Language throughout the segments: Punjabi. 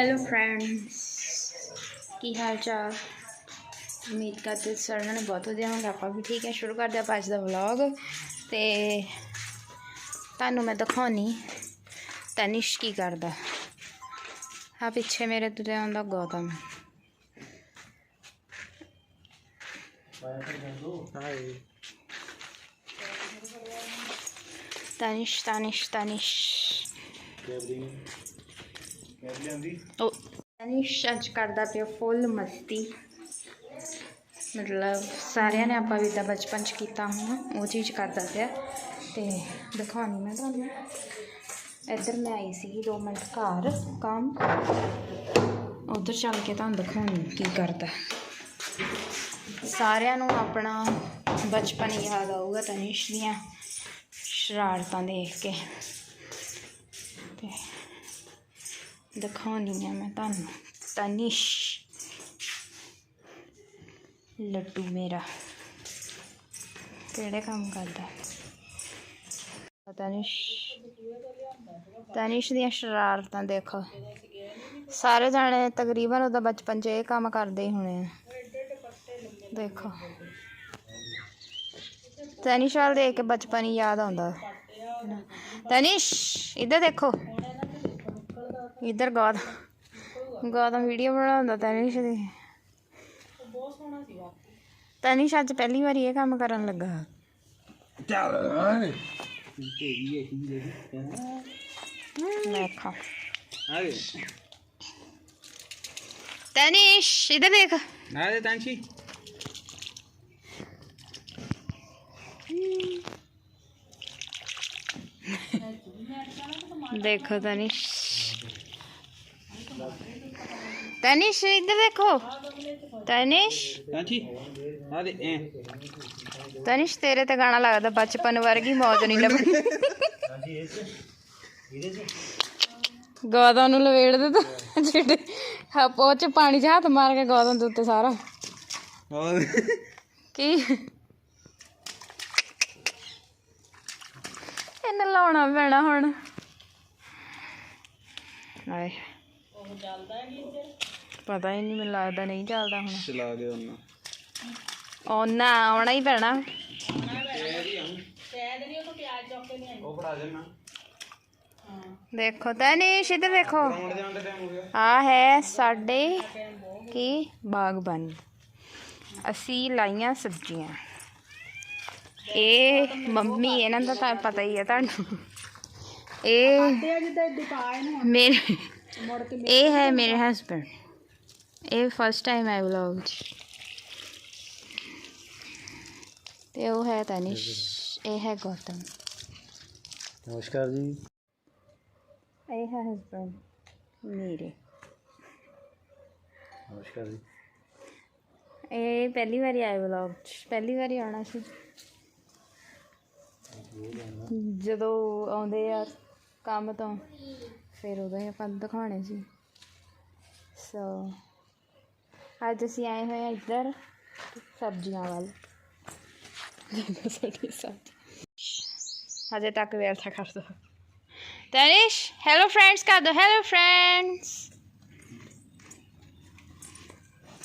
ਹੈਲੋ ਫਰੈਂਡਸ ਕੀ ਹਾਲ ਚਾਲ ਉਮੀਦ ਕਰਦੇ ਸਾਰਿਆਂ ਨੇ ਬਹੁਤ ਵਧੀਆ ਹੋਣਗੇ ਆਪਾਂ ਵੀ ਠੀਕ ਹੈ ਸ਼ੁਰੂ ਕਰਦੇ ਆਪਾਂ ਅੱਜ ਦਾ ਵਲੌਗ ਤੇ ਤੁਹਾਨੂੰ ਮੈਂ ਦਿਖਾਉਣੀ ਤਨਿਸ਼ ਕੀ ਕਰਦਾ ਆ ਪਿੱਛੇ ਮੇਰੇ ਤੁਰੇ ਆਉਂਦਾ ਗੌਤਮ ਤਨਿਸ਼ ਤਨਿਸ਼ ਤਨਿਸ਼ ਉਹ ਤਨਿਸ਼ ਅੱਜ ਕਰਦਾ ਪਿਆ ਫੁੱਲ ਮਸਤੀ। ਮਤਲਬ ਸਾਰਿਆਂ ਨੇ ਆਪਾਂ ਵੀ ਤਾਂ ਬਚਪਨ ਚ ਕੀਤਾ ਹੁਣ, ਉਹ ਚੀਜ਼ ਕਰਦਾ ਪਿਆ। ਤੇ ਦਿਖਾਉਣੀ ਮੈਂ ਤੁਹਾਨੂੰ। ਇੱਧਰ ਮੈਂ ਆਈ ਸੀ 2 ਮਿੰਟ ਘਰ, ਕੰਮ। ਉਧਰ ਚੱਲ ਕੇ ਤੁਹਾਨੂੰ ਦਿਖਾਉਣੀ ਕੀ ਕਰਦਾ। ਸਾਰਿਆਂ ਨੂੰ ਆਪਣਾ ਬਚਪਨ ਯਾਦ ਆਊਗਾ ਤਨਿਸ਼ ਦੀਆਂ ਸ਼ਰਾਰਤਾਂ ਦੇਖ ਕੇ। ਤੇ ਦਿਖਾਉਣੀ ਆ ਮੈਂ ਤੁਹਾਨੂੰ। ਤਨਿਸ਼। ਲੱਡੂ ਮੇਰਾ। ਕਿਹੜੇ ਕੰਮ ਕਰਦਾ? ਤਨਿਸ਼। ਤਨਿਸ਼ ਦੀਆਂ ਸ਼ਰਾਰਤਾਂ ਦੇਖੋ। ਸਾਰੇ ਜਾਣੇ ਤਕਰੀਬਨ ਉਹਦਾ ਬਚਪਨ 'ਚ ਇਹ ਕੰਮ ਕਰਦੇ ਹੀ ਹੋਣੇ ਆ। ਦੇਖੋ। ਤਨਿਸ਼ ਵਾਲ ਦੇਖ ਕੇ ਬਚਪਨ ਹੀ ਯਾਦ ਆਉਂਦਾ। ਤਨਿਸ਼, ਇੱਧਰ ਦੇਖੋ। इधर गाद गाद वीडियो बना तनिश दी। तनिश अज पहली बार ये काम करन लगा। तनिश इधर देख। देखो तनिश तनिष इधर देखो तनिष ਤਾਂਸ਼ੀ ਨਾਲੇ ਐ ਤਨਿਸ਼ ਤੇਰੇ ਤੇ ਗਾਣਾ ਲੱਗਦਾ ਬਚਪਨ ਵਰਗੀ ਮੌਜ ਨਹੀਂ ਲੱਭਣੀ ਗੌਤਮ ਨੂੰ ਲਵੇੜ ਦੇ ਤੂੰ ਜਿਹੜੇ ਉਹ ਚ ਪਾਣੀ ਚ ਹੱਥ ਮਾਰ ਕੇ ਗੌਤਮ ਦੇ ਉੱਤੇ ਸਾਰਾ ਹੋਰ ਕੀ ਇਹਨੂੰ ਲਾਉਣਾ ਪੈਣਾ ਹੁਣ ਆਏ ਪਤਾ ਹੀ ਨਹੀਂ ਮੈਨੂੰ ਲੱਗਦਾ ਨਹੀਂ ਚੱਲਦਾ ਹੁਣ। ਚਲਾ ਦੇ ਉਹਨਾਂ। ਉਹਨਾਂ ਆਉਣਾ ਹੀ ਪੈਣਾ। ਉਹ ਫੜਾ ਦੇਣਾ ਦੇਖੋ ਤਨੀਸ਼ ਇੱਧਰ ਦੇਖੋ। ਆਉਣ ਦੇ ਆਉਂਦੇ ਟਾਈਮ ਹੋ ਗਿਆ। ਆ ਹੈ ਸਾਡੇ ਕੀ? ਬਾਗਬਾਨੀ। ਅਸੀਂ ਲਾਈਆਂ ਸਬਜ਼ੀਆਂ। ਇਹ ਮੰਮੀ ਇਹਨਾਂ ਦਾ ਤਾਂ ਪਤਾ ਹੀ ਹੈ ਤੁਹਾਨੂੰ। ਇਹ ਮੇਰੇ ਇਹ ਹੈ ਮੇਰੇ ਹਸਬੰਡ ਇਹ ਫਸਟ ਟਾਈਮ ਹੈ ਵਲੌਗ 'ਚ। ਤੇ ਉਹ ਹੈ ਤਨਿਸ਼। ਇਹ ਹੈ ਗੌਤਮ। ਨਮਸਕਾਰ ਜੀ। ਇਹ ਹੈ ਹਸਬੰਡ ਮੇਰੇ। ਨਮਸਕਾਰ ਜੀ। ਇਹ ਪਹਿਲੀ ਵਾਰੀ ਆਏ ਵਲੌਗ 'ਚ। ਪਹਿਲੀ ਵਾਰੀ ਆਉਣਾ ਸੀ। ਜਦੋਂ ਆਉਂਦੇ ਆ ਕੰਮ ਤੋਂ। ਫਿਰ ਉਦੋਂ ਹੀ ਆਪਾਂ ਦਿਖਾਉਣੇ ਸੀ। ਸੋ ਅੱਜ ਅਸੀਂ ਆਏ ਹੋਏ ਆ ਇੱਧਰ ਸਬਜ਼ੀਆਂ ਵੱਲ। ਦੇਖੋ ਸਾਡੀ ਸਬਜ਼ੀ। ਹਜੇ ਤੱਕ ਵੇਲਥਾ ਕਰ ਦੋ ਤਨਿਸ਼ ਹੈਲੋ ਫਰੈਂਡਸ ਕਰ ਦੋ ਹੈਲੋ ਫਰੈਂਡਸ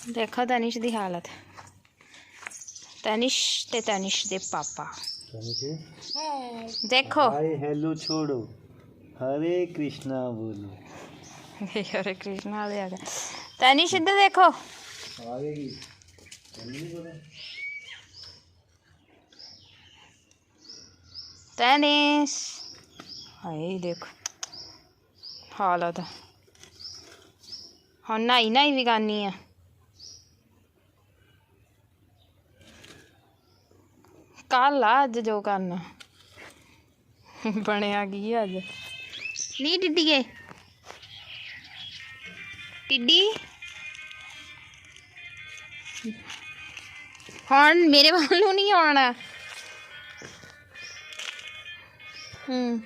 ਦੇਖੋ ਤਨਿਸ਼ ਦੀ ਹਾਲਤ। ਤਨਿਸ਼ ਤੇ ਤਨਿਸ਼ ਦੇ ਪਾਪਾ। ਦੇਖੋ। ਹਾਏ ਹੈਲੋ ਛੋੜੋ। ਹਰੇ ਕ੍ਰਿਸ਼ਨਾ ਬੋਲੋ ਹਰੇ ਕ੍ਰਿਸ਼ਨ ਆ ਗਿਆ ਤਨਿਸ਼ ਇੱਧਰ ਦੇਖੋ ਆ ਗਈ ਤਨਿਸ਼ ਹਾਏ ਦੇਖ ਹਾਲਤ ਹੁਣ ਨਾਈ ਨਾਈ ਵੀ ਕਰਨੀ ਆ ਕੱਲ ਆ ਅੱਜ ਜੋ ਕਰਨਾ ਬਣਿਆ ਕੀ ਅੱਜ ਨਹੀਂ ਡਿੱਡੀਏ। ਟਿੱਡੀ ਹੁਣ ਮੇਰੇ ਵੱਲ ਨੂੰ ਨਹੀਂ ਆਉਣਾ। ਹੂੰ।